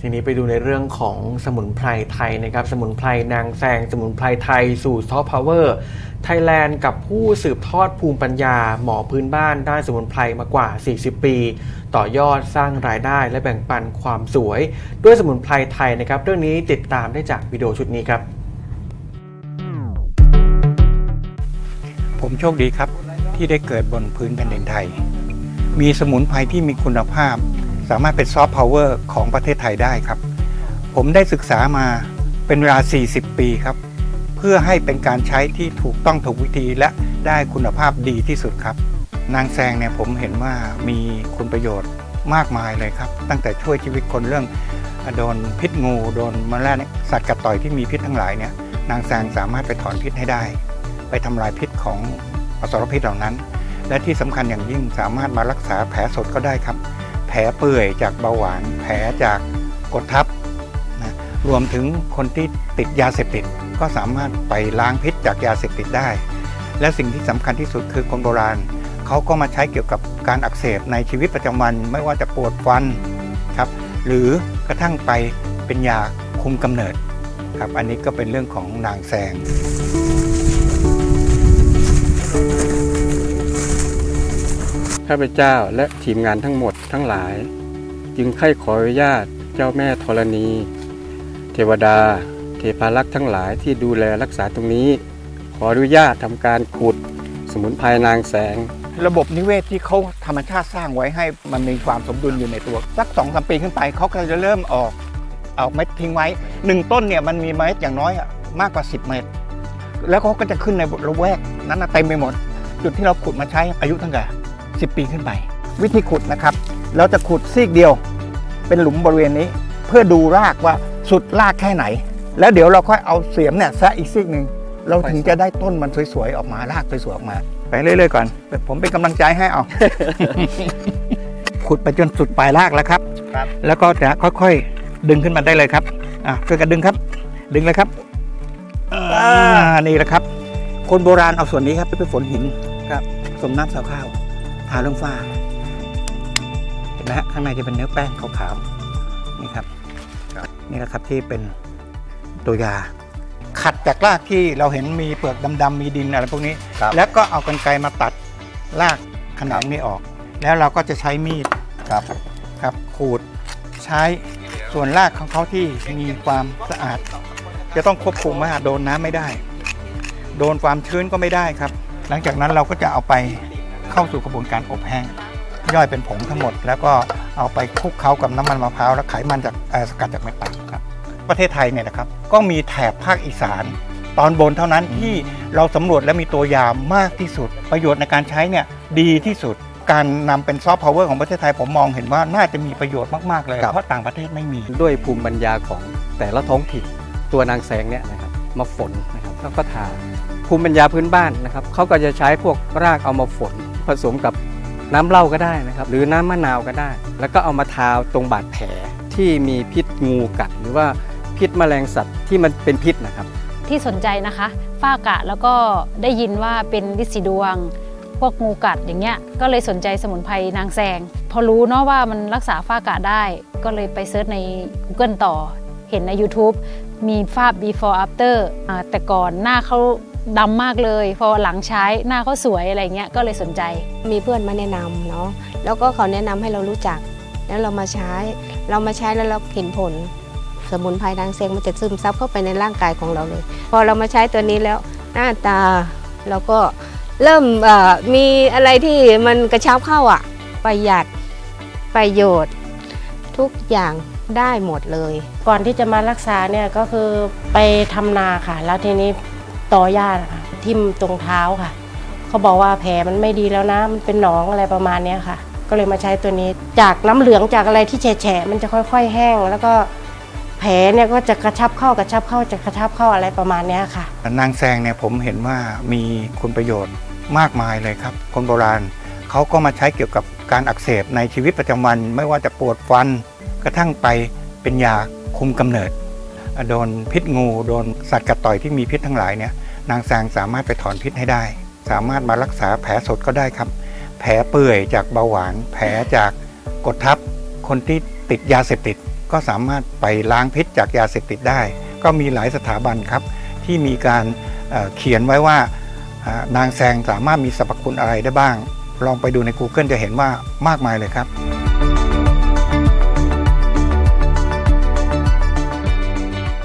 ทีนี้ไปดูในเรื่องของสมุนไพรไทยนะครับ สมุนไพรนางแซง สมุนไพรไทยสู่ซอฟต์พาวเวอร์ไทยแลนด์กับผู้สืบทอดภูมิปัญญา หมอพื้นบ้านด้านสมุนไพรมากว่า 40 ปี ต่อยอดสร้างรายได้และแบ่งปันความสวย ด้วยสมุนไพรไทยนะครับ เรื่องนี้ติดตามได้จากวิดีโอชุดนี้ครับ ผมโชคดีครับที่ได้เกิดบนพื้นแผ่นดินไทย มีสมุนไพรที่มีคุณภาพ สามารถเป็นซอฟต์พาวเวอร์ของประเทศไทยได้ครับ ผมได้ศึกษามาเป็นเวลา 40 ปีครับ เพื่อให้เป็นการใช้ที่ถูกต้องถูกวิธีและได้คุณภาพดีที่สุดครับ นางแซงเนี่ยผมเห็นว่ามีคุณประโยชน์มากมายเลยครับ ตั้งแต่ช่วยชีวิตคนเรื่องโดนพิษงู โดนแมลงสัตว์กัดต่อยที่มีพิษทั้งหลายเนี่ยนางแซงสามารถไปถอนพิษให้ได้ ไปทำลายพิษของอสรพิษเหล่านั้น และที่สำคัญอย่างยิ่งสามารถมารักษาแผลสดก็ได้ครับ ลเปื่อยจากเบาหวาน แผลจากกดทับนะรวมถึงคนที่ติดยาเสพติดก็สามารถไปล้างพิษจากยาเสพติดได้ และสิ่งที่สำคัญที่สุดคือคนโบราณเขาก็มาใช้เกี่ยวกับการอักเสบในชีวิตประจำวัน ไม่ว่าจะปวดฟันครับหรือกระทั่งไปเป็นยาคุมกำเนิดครับอันนี้ก็เป็นเรื่องของนางแซง ข้าพเจ้าและทีมงานทั้งหมดทั้งหลาย จึงไข้ขออนุญาตเจ้าแม่ธรณี เทวดา เทพารักษ์ทั้งหลายที่ดูแลรักษาตรงนี้ ขออนุญาตทำการขุดสมุนไพรนางแสง ระบบนิเวศที่เขาธรรมชาติสร้างไว้ให้มันมีความสมดุลอยู่ในตัว สักสองสามปีขึ้นไปเขาก็จะเริ่มออกออกเม็ดทิ้งไว้หนึ่งต้นเนี่ยมันมีเม็ดอย่างน้อยมากกว่า 10 เม็ดแล้วเขาก็จะขึ้นในระแวกนั้นเต็มไปหมด จุดที่เราขุดมาใช้อายุตั้งแต่ 10 ปีขึ้นไป วิธีขุดนะครับ เราจะขุดซีกเดียว เป็นหลุมบริเวณนี้ เพื่อดูรากว่าสุดรากแค่ไหน แล้วเดี๋ยวเราค่อยเอาเสียมเนี่ยแซะอีกซีกหนึ่งเราถึงจะได้ต้นมันสวยๆออกมารากสวยๆออกมา ไปเรื่อยๆก่อน ผมเป็นกำลังใจให้เอา ขุดไปจนสุดปลายรากแล้วครับครับแล้วก็จะค่อยๆ ดึงขึ้นมาได้เลยครับอะช่วยกันดึงครับ ดึงเลยครับอ่านี่แหละครับ คนโบราณเอาส่วนนี้ครับไปฝนหินครับผสมน้ำสาวข้าว ทาลงฟ้าเห็นไหมฮะข้างในจะเป็นเนื้อแป้งขาวๆนี่ครับนี่แหละครับที่เป็นตัวยา ขัดจากรากที่เราเห็นมีเปลือกดำๆมีดินอะไรพวกนี้ ครับแล้วก็เอากรรไกรมาตัดรากขนงนี้ออก แล้วเราก็จะใช้มีดครับ ครับขูดใช้ส่วนรากของเขาที่มีความสะอาด จะต้องควบคุมว่าโดนน้ำไม่ได้ โดนความชื้นก็ไม่ได้ครับ หลังจากนั้นเราก็จะเอาไป เข้าสู่กระบวนการอบแห้ง ย่อยเป็นผงทั้งหมด แล้วก็เอาไปคลุกเคล้ากับน้ำมันมะพร้าวและไขมันจากเอ่อสกัดจากเม็ดตับครับ ประเทศไทยเนี่ยนะครับก็มีแถบภาคอีสาน ตอนบนเท่านั้นที่เราสำรวจและมีตัวยามากที่สุด ประโยชน์ในการใช้เนี่ยดีที่สุดการนำเป็นซอฟต์พาวเวอร์ของประเทศไทยผมมองเห็นว่าน่าจะมีประโยชน์มาก ๆ เลยครับเพราะต่างประเทศไม่มี ด้วยภูมิปัญญาของแต่ละท้องถิ่นตัวนางแสงเนี่ยนะครับมาฝนนะครับแล้วก็ทาภูมิปัญญาพื้นบ้านนะครับเขาก็จะใช้พวกรากเอามาฝน ผสมกับน้ำเหล้าก็ได้นะครับหรือน้ำมะนาวก็ได้ แล้วก็เอามาทาตรงบาดแผลที่มีพิษงูกัด หรือว่าพิษแมลงสัตว์ที่มันเป็นพิษนะครับที่สนใจนะคะฝ้ากระแล้วก็ได้ยินว่าเป็นลิสีดวง พวกงูกัดอย่างเงี้ยก็เลยสนใจสมุนไพรนางแซง พอรู้เนาะว่ามันรักษาฝ้ากระได้ ก็เลยไปเซิร์ชใน Google ต่อ เห็นใน YouTube มีภาพ before after อ่าแต่ก่อนหน้าเขา ดำมากเลย พอหลังใช้หน้าเขาสวยอะไรเงี้ยก็เลยสนใจ มีเพื่อนมาแนะนำเนาะแล้วก็เขาแนะนำให้เรารู้จัก แล้วเรามาใช้ เรามาใช้แล้วเราเห็นผล สมุนไพรดังเซงมันจะซึมซับเข้าไปในร่างกายของเราเลย พอเรามาใช้ตัวนี้แล้วหน้าตาเราก็เริ่มเอ่อมีอะไรที่มันกระชับเข้าอะ ประหยัดประโยชน์ ทุกอย่างได้หมดเลย ก่อนที่จะมารักษาเนี่ยก็คือไปทำนาค่ะ แล้วทีนี้ ต่อยาค่ะทิ่มตรงเท้าค่ะ เขาบอกว่าแผลมันไม่ดีแล้วนะ มันเป็นหนองอะไรประมาณนี้ค่ะ ก็เลยมาใช้ตัวนี้ จากน้ำเหลืองจากอะไรที่แฉะมันจะค่อย ๆ แห้ง แล้วก็แผลเนี่ยก็จะกระชับเข้ากระชับเข้าจะกระชับเข้าอะไรประมาณนี้ค่ะ นางแซงเนี่ยผมเห็นว่ามีคุณประโยชน์มากมายเลยครับ คนโบราณเขาก็มาใช้เกี่ยวกับการอักเสบในชีวิตประจำวัน ไม่ว่าจะปวดฟันกระทั่งไปเป็นยาคุมกำเนิด โดนพิษงูโดนสัตว์กัดต่อยที่มีพิษทั้งหลายเนี่ยนางแซงสามารถไปถอนพิษให้ได้ สามารถมารักษาแผลสดก็ได้ครับ แผลเปื่อยจากเบาหวาน แผลจากกดทับ คนที่ติดยาเสพติด ก็สามารถไปล้างพิษจากยาเสพติดได้ ก็มีหลายสถาบันครับ ที่มีการเอ่อเขียนไว้ว่าอ่านางแซงสามารถมีสรรพคุณอะไรได้บ้าง ลองไปดูใน Google จะเห็นว่ามากมายเลยครับ